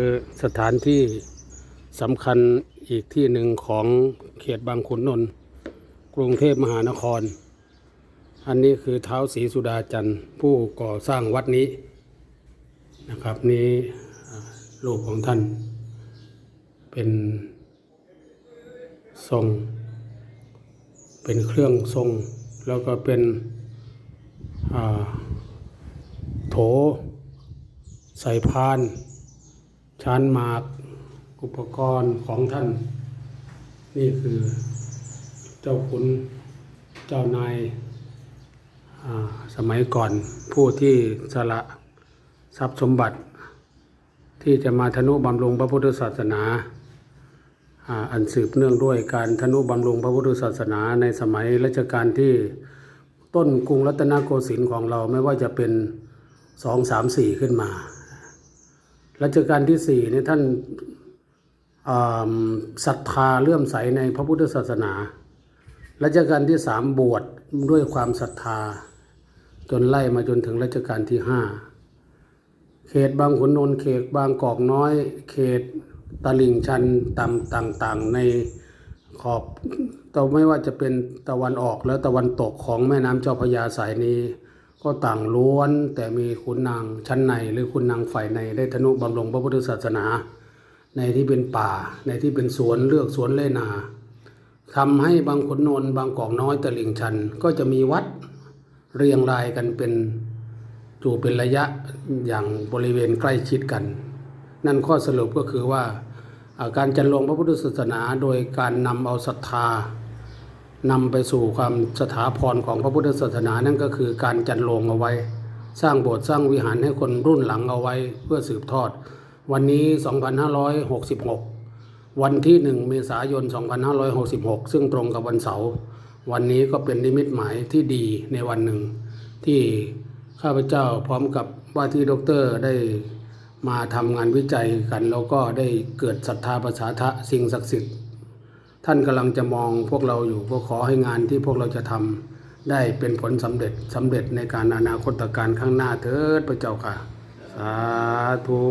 คือสถานที่สำคัญอีกที่หนึ่งของเขตบางขุนนนท์กรุงเทพมหานคร อันนี้คือเท้าศรีสุดาจันทร์ผู้ก่อสร้างวัดนี้นะครับนี้อ่ารูปของท่าน เป็นทรง เป็นเครื่องทรง แล้วก็เป็นโถใส่พาน ชานหมากอุปกรณ์ของท่าน นี่คือเจ้าขุนเจ้านายสมัยก่อนผู้ที่สละทรัพย์สมบัติ ที่จะมาทนุบำรุงพระพุทธศาสนาอันสืบเนื่องด้วยการทนุบำรุงพระพุทธศาสนาในสมัยรัชกาลที่ต้นกรุงรัตนโกสินทร์ของเราไม่ว่าจะเป็นสองสามสี่ขึ้นมา รัชกาลที่สี่นี่ท่านศรัทธาเลื่อมใสในพระพุทธศาสนา รัชกาลที่สามบวชด้วยความศรัทธา จนไล่มาจนถึงรัชกาลที่ห้าเขตบางขุนนนท์เขตบางกอกน้อย เขตตลิ่งชันต่ำต่างๆ ในขอบแต่ไม่ว่าจะเป็นตะวันออกและตะวันตกของแม่น้ำเจ้าพระยาสายนี้ ก็ต่างล้วนแต่มีคุณนางชั้นในหรือคุณนางฝ่ายในได้ทนุบำรุงพระพุทธศาสนา ในที่เป็นป่า ในที่เป็นสวนเลือกสวนเล่นาทำให้บางขุนนนท์บางกอกน้อยตลิ่งชัน ก็จะมีวัดเรียงรายกันเป็นอยู่เป็นระยะอย่างบริเวณใกล้ชิดกัน นั่นข้อสรุปก็คือว่าอ่าการจันลงพระพุทธศาสนาโดยการนำเอาศรัทธา นำไปสู่ความสถาพรของพระพุทธศาสนานั่นก็คือการจันโลงเอาไว้ สร้างโบสถ์สร้างวิหารให้คนรุ่นหลังเอาไว้เพื่อสืบทอด วันนี้ 2566 วันที่ 1 เมษายน 2566 ซึ่งตรงกับวันเสาร์วันนี้ก็เป็นนิมิตหมายที่ดีในวันหนึ่ง ที่ข้าพเจ้าพร้อมกับว่าที่ด็อกเตอร์ได้มาทำงานวิจัยกัน แล้วก็ได้เกิดศรัทธาประสาทะสิ่งศักดิ์สิทธิ์ ท่านกำลังจะมองพวกเราอยู่ก็ขอให้งานที่พวกเราจะทำได้เป็นผลสำเร็จสำเร็จในการอนาคตการข้างหน้าเถิดพระเจ้าค่ะ สาธุ